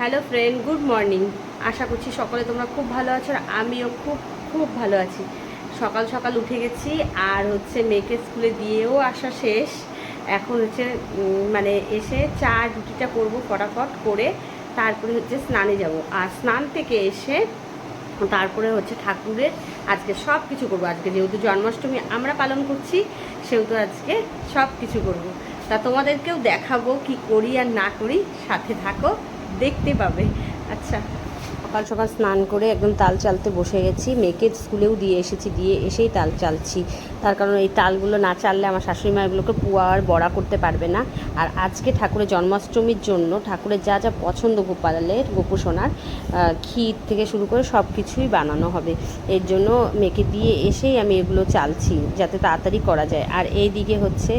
Hello friend, good morning. আশা করছি সকলে তোমরা খুব ভালো আছো আর আমিও খুব খুব ভালো আছি। সকাল সকাল উঠে গেছি আর হচ্ছে মেয়েকে স্কুলে দিয়েও আসা শেষ। এখন হচ্ছে মানে এসে চা রুটিটা করব ফটাফট করে, তারপরে হচ্ছে স্নানে যাব। আর স্নান থেকে এসে তারপরে হচ্ছে ঠাকুরের আজকে সব কিছু করব। আজকে যেহেতু জন্মাষ্টমী আমরা পালন করছি, সেহেতু আজকে সব কিছু করব। তা তোমাদেরকেও দেখাবো কি করি আর না করি, সাথে থাকো। দেখতে পাবে। আচ্ছা। সকাল সকাল স্নান করে একদম তাল চালতে বসে গেছি। মেয়েকে স্কুলেও দিয়ে এসেছি, দিয়ে এসেই তাল চালছি। তার কারণ এই তালগুলো না চাললে আমার শাশুড়ি মা এগুলোকে পুয়া আর বড়া করতে পারবে না। আর আজকে ঠাকুরের জন্মাষ্টমীর জন্য ঠাকুরের যা যা পছন্দ গোপালের আহ, ক্ষীর থেকে শুরু করে সব কিছুই বানানো হবে। এর জন্য মেয়েকে দিয়ে এসেই আমি এগুলো চালছি যাতে তাড়াতাড়ি করা যায়। আর এই দিকে হচ্ছে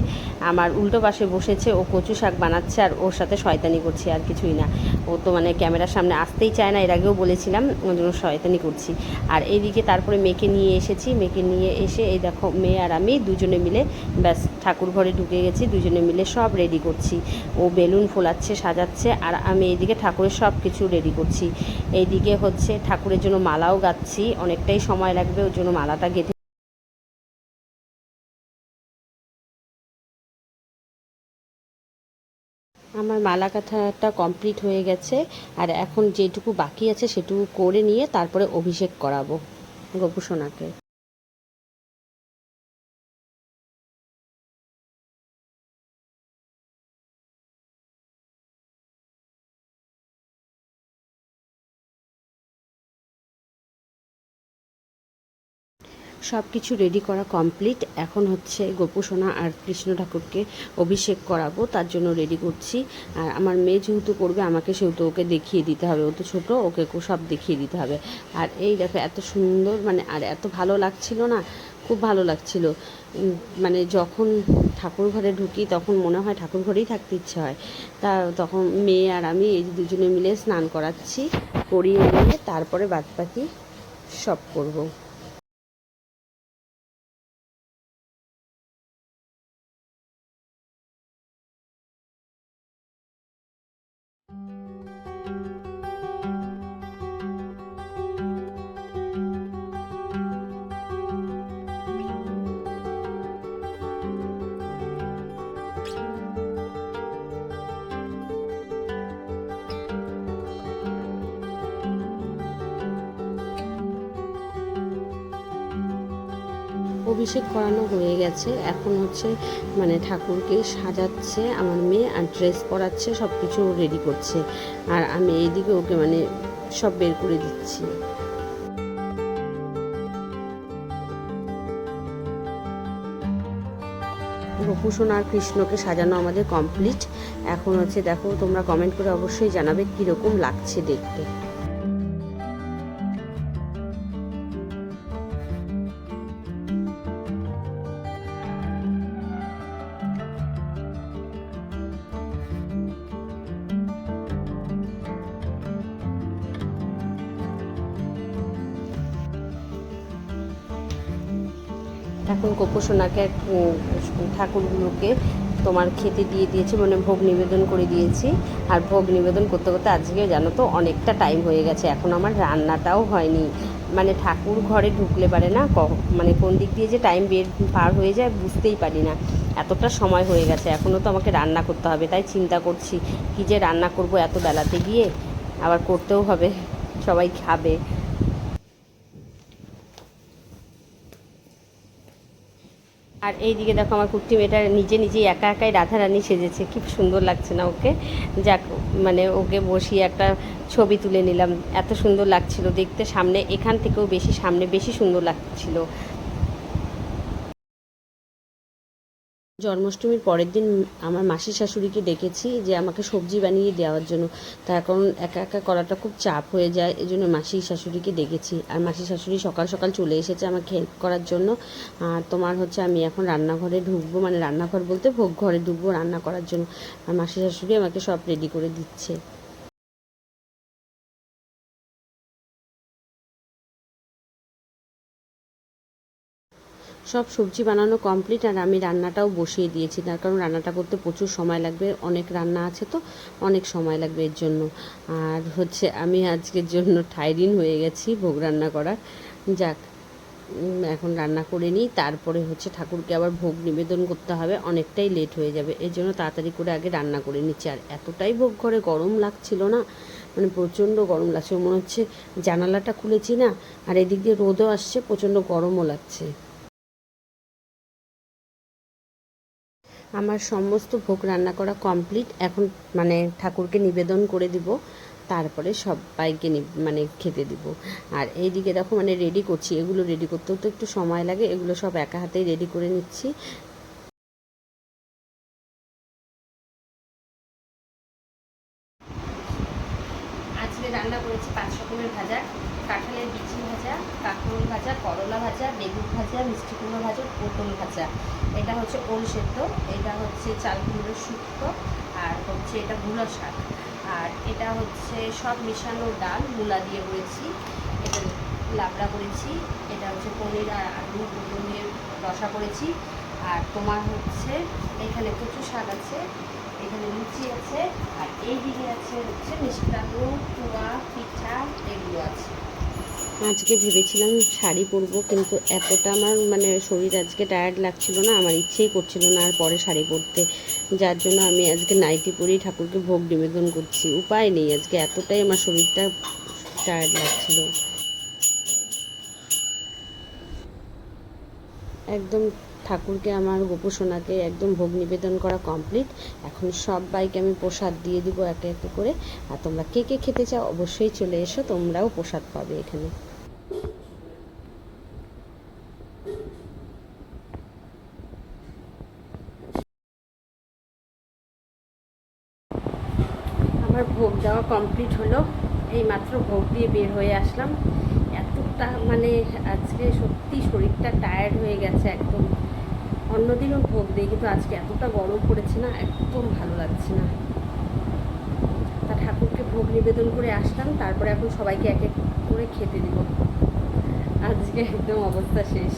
আমার উল্টো পাশে বসেছে ও কচু শাক বানাচ্ছে আর ওর সাথে শয়তানি করছে আর কিছুই না। ও তো মানে ক্যামেরার সামনে আসতেই চায় না এর আগেও বলেছিলাম ওর জন্য শয়তানি করছি। আর এইদিকে তারপরে মেয়েকে নিয়ে এসেছি মেয়েকে নিয়ে এসে এই দেখো মেয়ে আর আমি দুজনে মিলে, ব্যাস ঠাকুর ঘরে ঢুকে গেছি, দুজনে মিলে সব রেডি করছি। ও বেলুন ফোলাচ্ছে, সাজাচ্ছে, আর আমি এইদিকে ঠাকুরের সব কিছু রেডি করছি। এইদিকে হচ্ছে ঠাকুরের জন্য মালাও গাচ্ছি, অনেকটাই সময় লাগবে, ওর জন্য মালাটা গেঁথে আমার মালা কাঁথাটা কমপ্লিট হয়ে গেছে, আর এখন যেটুকু বাকি আছে সেটুকু করে নিয়ে তারপরে অভিষেক করাবো গোপুসোনাকে সব কিছু রেডি করা কমপ্লিট এখন হচ্ছে গোপুসোনা আর কৃষ্ণ ঠাকুরকে অভিষেক করাবো, তার জন্য রেডি করছি। আর আমার মেয়ে যেহেতু করবে, আমাকে সেহেতু ওকে দেখিয়ে দিতে হবে। ও তো ছোটো, ওকে সব দেখিয়ে দিতে হবে। আর এই দেখো, এত সুন্দর মানে আর এত ভালো লাগছিল না, খুব ভালো লাগছিল। মানে যখন ঠাকুর ঘরে ঢুকি, তখন মনে হয় ঠাকুর ঘরেই থাকতে ইচ্ছে হয়। তা তখন মেয়ে আর আমি এই দুজনে মিলে স্নান করাচ্ছি, করিয়ে নিয়ে তারপরে বাদ বাকি সব করব। অভিষেক করানো হয়ে গেছে। এখন হচ্ছে মানে ঠাকুরকে সাজাচ্ছে, আমার মেয়ে, আর ড্রেস পরাচ্ছে সব কিছু রেডি করছে। আর আমি এইদিকে ওকে মানে সব বের করে দিচ্ছি। গোপুসোনা আর কৃষ্ণকে সাজানো আমাদের কমপ্লিট এখন হচ্ছে দেখো, তোমরা কমেন্ট করে অবশ্যই জানাবে কীরকম লাগছে দেখতে। এখন গোপসোনাকে ঠাকুরগুলোকে তোমার খেতে দিয়ে দিয়েছি মানে ভোগ নিবেদন করে দিয়েছি। আর ভোগ নিবেদন করতে করতে আজকে জানো তো অনেকটা টাইম হয়ে গেছে, এখন আমার রান্নাটাও হয়নি। মানে ঠাকুর ঘরে ঢুকলে পারে না মানে কোন দিক দিয়ে যে টাইম বের, পার হয়ে যায় বুঝতেই পারি না। এতটা সময় হয়ে গেছে এখনও তো আমাকে রান্না করতে হবে, তাই চিন্তা করছি কি যে রান্না করব এত বেলাতে গিয়ে, আবার করতেও হবে, সবাই খাবে। আর এইদিকে দেখো আমার কুর্তি মেয়েটা নিজে নিজেই একা একাই রাধা রাধারানী সেজেছে। কি সুন্দর লাগছে না ওকে? যাক মানে ওকে বসিয়ে একটা ছবি তুলে নিলাম। এত সুন্দর লাগছিল দেখতে, সামনে এখান থেকেও বেশি, সামনে বেশি সুন্দর লাগছিল। জন্মাষ্টমীর পরের দিন আমার মাসির শাশুড়িকে ডেকেছি যে আমাকে সবজি বানিয়ে দেওয়ার জন্য। তা এখন একা একা করাটা খুব চাপ হয়ে যায় এই জন্য মাসির শাশুড়িকে ডেকেছি। আর মাসির শাশুড়ি সকাল সকাল চলে এসেছে আমাকে হেল্প করার জন্য। আর তোমার হচ্ছে আমি এখন রান্নাঘরে ঢুকবো মানে রান্নাঘর বলতে ভোগ ঘরে ঢুকবো রান্না করার জন্য। আর মাসির শাশুড়ি আমাকে সব রেডি করে দিচ্ছে। সব সবজি বানানো কমপ্লিট আর আমি রান্নাটাও বসিয়ে দিয়েছি। তার কারণ রান্নাটা করতে প্রচুর সময় লাগবে, অনেক রান্না আছে তো, অনেক সময় লাগবে এর জন্য। আর হচ্ছে আমি আজকের জন্য ঠাইরিন হয়ে গেছি ভোগ রান্না করার। যাক এখন রান্না করে নিই। তারপরে হচ্ছে ঠাকুরকে আবার ভোগ নিবেদন করতে হবে, অনেকটাই লেট হয়ে যাবে। এর জন্য তাড়াতাড়ি করে আগে রান্না করে নিচ্ছি। আর এতটাই ভোগ ঘরে গরম লাগছিল না মানে প্রচণ্ড গরম লাগছে। মনে হচ্ছে জানালাটা খুলেছি না, আর এদিক দিয়ে রোদও আসছে, প্রচণ্ড গরমও লাগছে। আমার সমস্ত ভোগ রান্না করা কমপ্লিট এখন মানে ঠাকুরকে নিবেদন করে দিব, তারপরে সবাইকে মানে খেতে দিব। আর এইদিকে দেখো মানে রেডি করছি, এগুলো রেডি করতেও তো একটু সময় লাগে, এগুলো সব একা হাতেই রেডি করে নিচ্ছি আজকে রান্না করেছি পাঁচ রকমের ভাজা, কাঁঠালের বিচি ভাজা, কাঁকরুল ভাজা, করলা ভাজা, বেগুন ভাজা মিষ্টি কুমড়ো ভাজা, পটল ভাজা। এটা হচ্ছে ওল সেদ্ধ, এটা হচ্ছে চাল কুমড়োর শুক্তো, আর হচ্ছে এটা মূলা শাক। আর এটা হচ্ছে সব মিশানো ডাল, মূলা দিয়ে করেছি, এটা লাবড়া করেছি, এটা হচ্ছে পনির আর আলু পটল দিয়ে রসা করেছি, আর তোমার হচ্ছে এখানে কচু শাক আছে এখানে লুচি আছে, আর এই দিকে আছে হচ্ছে মিষ্টান্ন, পোয়া, পিঠা, এগুলো আছে। আজকে ভেবেছিলাম শাড়ি পরবো, কিন্তু এতটা আমার মানে শরীর আজকে টায়ার্ড লাগছিল না, আমার ইচ্ছেই করছিল না আর পরে শাড়ি পরতে। যার জন্য আমি আজকে নাইটি পরেই ঠাকুরকে ভোগ নিবেদন করছি। উপায় নেই, আজকে এতটাই আমার শরীরটা টায়ার্ড লাগছিল। একদম ঠাকুরকে, আমার গোপোষণাকে একদম ভোগ নিবেদন করা কমপ্লিট এখন সবাইকে আমি প্রসাদ দিয়ে দিব একে একে করে। আর তোমরা কে কে খেতে চাও অবশ্যই চলে এসো, তোমরাও প্রসাদ পাবে এখানে। আমার ভোগ দেওয়া কমপ্লিট হলো। এই মাত্র ভোগ দিয়ে বের হয়ে আসলাম। এতটা মানে আজকে সত্যি শরীরটা টায়ার্ড হয়ে গেছে একদম। অন্যদিনও ভোগ দিই, কিন্তু আজকে এতটা গরম পড়েছে না, একদম ভালো লাগছে না। তা ঠাকুরকে ভোগ নিবেদন করে আসলাম, তারপরে এখন সবাইকে এক এক করে খেতে দিব। আজকে একদম অবস্থা শেষ।